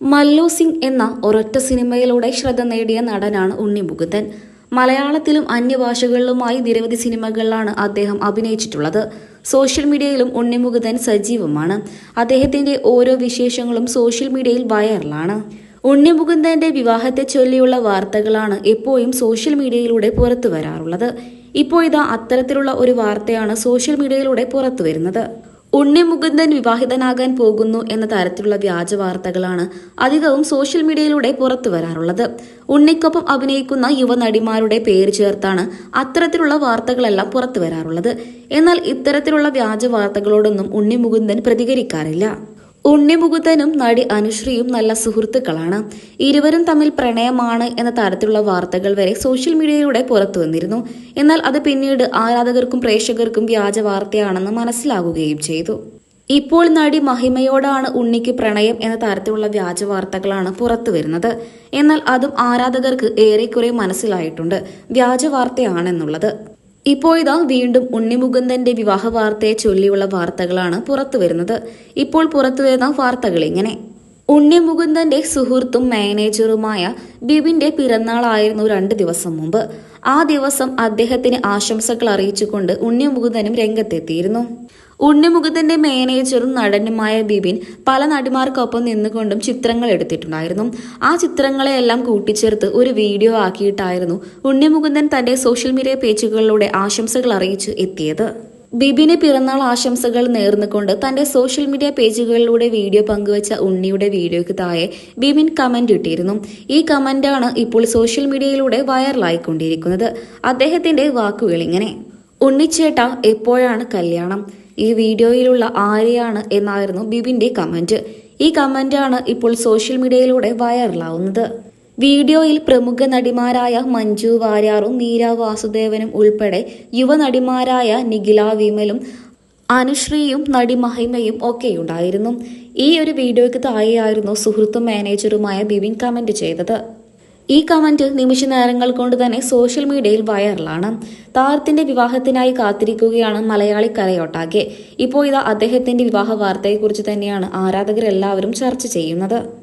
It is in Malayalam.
മല്ലു സിംഗ് എന്ന ഒരൊറ്റ സിനിമയിലൂടെ ശ്രദ്ധ നേടിയ നടനാണ് ഉണ്ണി മുകുന്ദൻ. മലയാളത്തിലും അന്യഭാഷകളിലുമായി നിരവധി സിനിമകളിലാണ് അദ്ദേഹം അഭിനയിച്ചിട്ടുള്ളത്. സോഷ്യൽ മീഡിയയിലും ഉണ്ണി മുകുന്ദൻ സജീവമാണ്. അദ്ദേഹത്തിന്റെ ഓരോ വിശേഷങ്ങളും സോഷ്യൽ മീഡിയയിൽ വൈറലാണ്. ഉണ്ണി മുകുന്ദന്റെ വിവാഹത്തെ ചൊല്ലിയുള്ള വാർത്തകളാണ് എപ്പോഴും സോഷ്യൽ മീഡിയയിലൂടെ പുറത്തു വരാറുള്ളത്. ഇപ്പോൾ ഇതാ അത്തരത്തിലുള്ള ഒരു വാർത്തയാണ് സോഷ്യൽ മീഡിയയിലൂടെ പുറത്തു വരുന്നത്. ഉണ്ണി മുകുന്ദൻ വിവാഹിതനാകാൻ പോകുന്നു എന്ന തരത്തിലുള്ള വ്യാജ വാർത്തകളാണ് അധികവും സോഷ്യൽ മീഡിയയിലൂടെ പുറത്തു വരാറുള്ളത്. ഉണ്ണിക്കൊപ്പം അഭിനയിക്കുന്ന യുവനടിമാരുടെ പേര് ചേർത്താണ് അത്തരത്തിലുള്ള വാർത്തകളെല്ലാം പുറത്തു വരാറുള്ളത്. എന്നാൽ ഇത്തരത്തിലുള്ള വ്യാജ വാർത്തകളോടൊന്നും ഉണ്ണി മുകുന്ദൻ പ്രതികരിക്കാറില്ല. ഉണ്ണി മുകുന്ദനും നടി അനുശ്രീയും നല്ല സുഹൃത്തുക്കളാണ്. ഇരുവരും തമ്മിൽ പ്രണയമാണ് എന്ന തരത്തിലുള്ള വാർത്തകൾ വരെ സോഷ്യൽ മീഡിയയിലൂടെ പുറത്തു വന്നിരുന്നു. എന്നാൽ അത് പിന്നീട് ആരാധകർക്കും പ്രേക്ഷകർക്കും വ്യാജ വാർത്തയാണെന്ന് മനസ്സിലാകുകയും ചെയ്തു. ഇപ്പോൾ നടി മഹിമയോടാണ് ഉണ്ണിക്ക് പ്രണയം എന്ന തരത്തിലുള്ള വ്യാജ വാർത്തകളാണ് പുറത്തു വരുന്നത്. എന്നാൽ അതും ആരാധകർക്ക് ഏറെക്കുറെ മനസ്സിലായിട്ടുണ്ട്. വ്യാജ വാർത്തയാണെന്നുള്ളത്. ഇപ്പോൾ ഇതാ വീണ്ടും ഉണ്ണിമുകുന്ദന്റെ വിവാഹ വാർത്തയെ ചൊല്ലിയുള്ള വാർത്തകളാണ് പുറത്തു വരുന്നത് ഇപ്പോൾ പുറത്തു വരുന്ന വാർത്തകൾ ഇങ്ങനെ ഉണ്ണിമുകുന്ദന്റെ സുഹൃത്തും മാനേജറുമായ ബിബിന്റെ പിറന്നാളായിരുന്നു രണ്ട് ദിവസം മുമ്പ്. ആ ദിവസം അദ്ദേഹത്തിന് ആശംസകൾ അറിയിച്ചുകൊണ്ട് ഉണ്ണിമുകുന്ദനും രംഗത്തെത്തിയിരുന്നു. ഉണ്ണിമുകുന്ദന്റെ മാനേജറും നടനുമായ ബിബിൻ പല നടിമാർക്കൊപ്പം നിന്നുകൊണ്ടും ചിത്രങ്ങൾ എടുത്തിട്ടുണ്ടായിരുന്നു. ആ ചിത്രങ്ങളെയെല്ലാം കൂട്ടിച്ചേർത്ത് ഒരു വീഡിയോ ആക്കിയിട്ടായിരുന്നു ഉണ്ണിമുകുന്ദൻ തന്റെ സോഷ്യൽ മീഡിയ പേജുകളിലൂടെ ആശംസകൾ അറിയിച്ച് എത്തിയത്. ബിബിന് പിറന്നാൾ ആശംസകൾ നേർന്നുകൊണ്ട് തന്റെ സോഷ്യൽ മീഡിയ പേജുകളിലൂടെ വീഡിയോ പങ്കുവച്ച ഉണ്ണിയുടെ വീഡിയോയ്ക്ക് താഴെ ബിബിൻ കമന്റ് ഇട്ടിരുന്നു. ഈ കമന്റാണ് ഇപ്പോൾ സോഷ്യൽ മീഡിയയിലൂടെ വൈറലായിക്കൊണ്ടിരിക്കുന്നത്. അദ്ദേഹത്തിന്റെ വാക്കുകൾ ഇങ്ങനെ ഉണ്ണിച്ചേട്ട എപ്പോഴാണ് കല്യാണം? ഈ വീഡിയോയിലുള്ള ആരെയാണ് എന്നായിരുന്നു ബിബിന്റെ കമന്റ്. ഈ കമന്റാണ് ഇപ്പോൾ സോഷ്യൽ മീഡിയയിലൂടെ വൈറലാവുന്നത്. വീഡിയോയിൽ പ്രമുഖ നടിമാരായ മഞ്ജു വാര്യാറും മീര വാസുദേവനും ഉൾപ്പെടെ യുവനടിമാരായ നിഖില വിമലും അനുശ്രീയും നടി മഹിമയും ഒക്കെയുണ്ടായിരുന്നു. ഈ ഒരു വീഡിയോയ്ക്ക് താഴെയായിരുന്നു സുഹൃത്തും മാനേജറുമായ ബിബിൻ കമന്റ് ചെയ്തത്. ഈ കമന്റ് നിമിഷ നേരങ്ങൾ കൊണ്ട് തന്നെ സോഷ്യൽ മീഡിയയിൽ വൈറലാണ്. താരത്തിന്റെ വിവാഹത്തിനായി കാത്തിരിക്കുകയാണ് മലയാളി കരയൊട്ടാകെ ഇപ്പോൾ ഇതാ അദ്ദേഹത്തിന്റെ വിവാഹ വാർത്തയെക്കുറിച്ച് തന്നെയാണ് ആരാധകരെല്ലാവരും ചർച്ച ചെയ്യുന്നത്.